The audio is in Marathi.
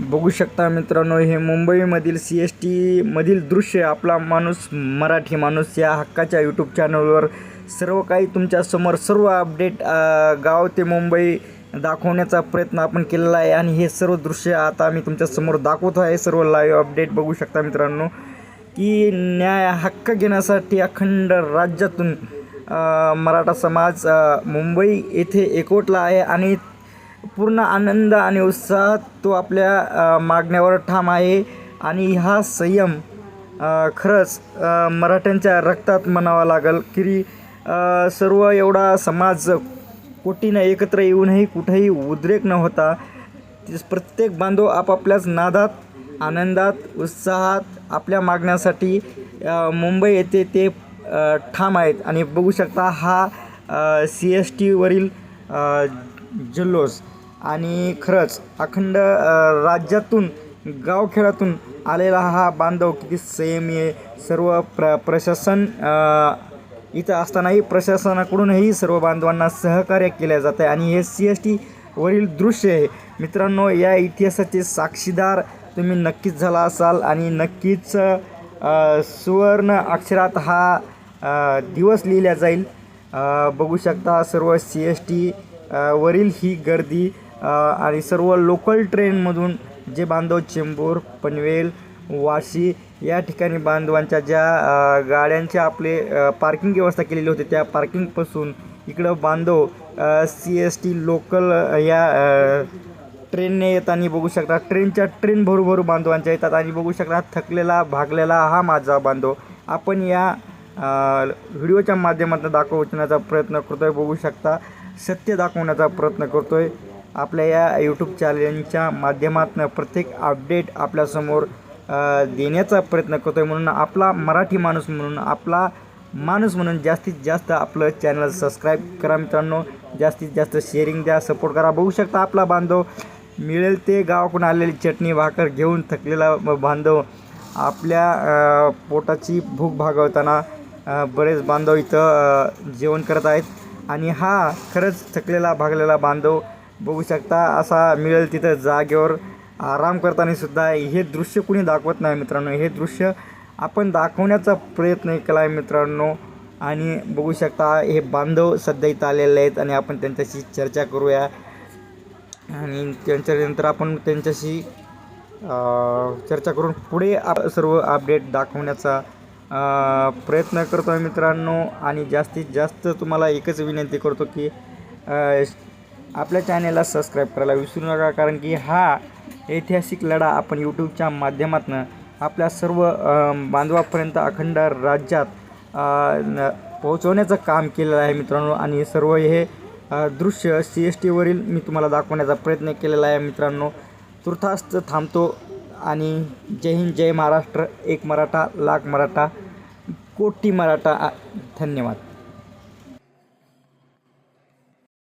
बघू शकता मित्रांनो हे मुंबईमधील सी एस टीमधील दृश्य आपला माणूस मराठी माणूस या हक्काच्या यूट्यूब चॅनलवर सर्व काही तुमच्यासमोर सर्व अपडेट गाव ते मुंबई दाखवण्याचा प्रयत्न आपण केलेला आहे. आणि हे सर्व दृश्य आता मी तुमच्यासमोर दाखवतो आहे. सर्व लाईव्ह अपडेट बघू शकता मित्रांनो की न्याय हक्क घेण्यासाठी अखंड राज्यातून मराठा समाज मुंबई येथे एकवटला आहे. आणि पूर्ण आनंद आणि उत्साहात तो आपल्या मागण्यावर ठाम आहे. आणि हा संयम खरंच मराठ्यांच्या रक्तात म्हणावा लागेल की सर्व एवढा समाज कोटीनं एकत्र येऊनही कुठेही उद्रेक न होता प्रत्येक बांधव आपापल्याच नादात आनंदात उत्साहात आपल्या मागण्यासाठी मुंबई येथे ते ठाम आहेत. आणि बघू शकता हा सी एस टीवरील जल्लोष. आणि खरंच अखंड राज्यातून गावखेड्यातून आलेला हा बांधव किती संयमी आहे. सर्व प्र प्रशासन इथं असतानाही प्रशासनाकडूनही सर्व बांधवांना सहकार्य केले जात आहे. आणि हे सी एस टीवरील दृश्य आहे. मित्रांनो या इतिहासाचे साक्षीदार तुम्ही नक्कीच झाला असाल आणि नक्कीच सुवर्ण अक्षरात हा दिवस लिहिला जाईल. बघू शकता सर्व सी एस टी वरील ही गर्दी आणि सर्व लोकल ट्रेनमधून जे बांधव चेंबूर पनवेल वाशी या ठिकाणी बांधवांच्या ज्या गाड्यांचे आपले पार्किंग व्यवस्था केलेली होती त्या पार्किंगपासून इकडं बांधव सी एस टी लोकल या ट्रेनने येताना बघू शकता ट्रेनच्या ट्रेन भरूभरू बांधवांच्या येतात आणि बघू शकता थकलेला भागलेला हा माझा बांधव. आपण या व्हिडिओच्या माध्यमातून दाखवण्याचा प्रयत्न करतो आहे बघू शकता. सत्य दाखवण्याचा प्रयत्न करतो आहे आपल्या या यूट्यूब चॅनलच्या माध्यमातून प्रत्येक अपडेट आपल्यासमोर देण्याचा प्रयत्न करतो आहे म्हणून आपला मराठी माणूस म्हणून आपला माणूस म्हणून जास्तीत जास्त आपलं चॅनल सबस्क्राईब करा मित्रांनो. जास्तीत जास्त शेअरिंग द्या सपोर्ट करा. बघू शकता आपला बांधव मिळेल ते गावाकडून आलेली चटणी भाकर घेऊन थकलेला बांधव आपल्या पोटाची भूक भागवताना बरेच बांधव इथं जेवण करत आहेत. आणि हा खरंच थकलेला भागलेला बांधव बघू शकता असा मिळेल तिथं जागेवर. आराम करताना सुद्धा हे दृश्य कुणी दाखवत नाही मित्रांनो. हे दृश्य आपण दाखवण्याचा प्रयत्न केला आहे मित्रांनो. आणि बघू शकता हे बांधव सध्या इथं आलेले आहेत आणि आपण त्यांच्याशी चर्चा करूया. आणि त्यांच्यानंतर आपण त्यांच्याशी चर्चा करून पुढे आप सर्व अपडेट दाखवण्याचा प्रयत्न करतो आहे मित्रांनो. आणि जास्तीत जास्त तुम्हाला एकच विनंती करतो की आपल्या चॅनेलला सबस्क्राईब करायला विसरू नका कारण की हा ऐतिहासिक लढा आपण यूट्यूबच्या माध्यमातून आपल्या सर्व बांधवापर्यंत अखंड राज्यात न- पोहोचवण्याचं काम केलेलं आहे मित्रांनो. आणि सर्व हे दृश्य सी एस टीवरील मी तुम्हाला दाखवण्याचा प्रयत्न केलेला आहे मित्रांनो. तुर्थास्त थांबतो आणि जय हिंद जय महाराष्ट्र. एक मराठा लाख मराठा कोटी मराठा. धन्यवाद.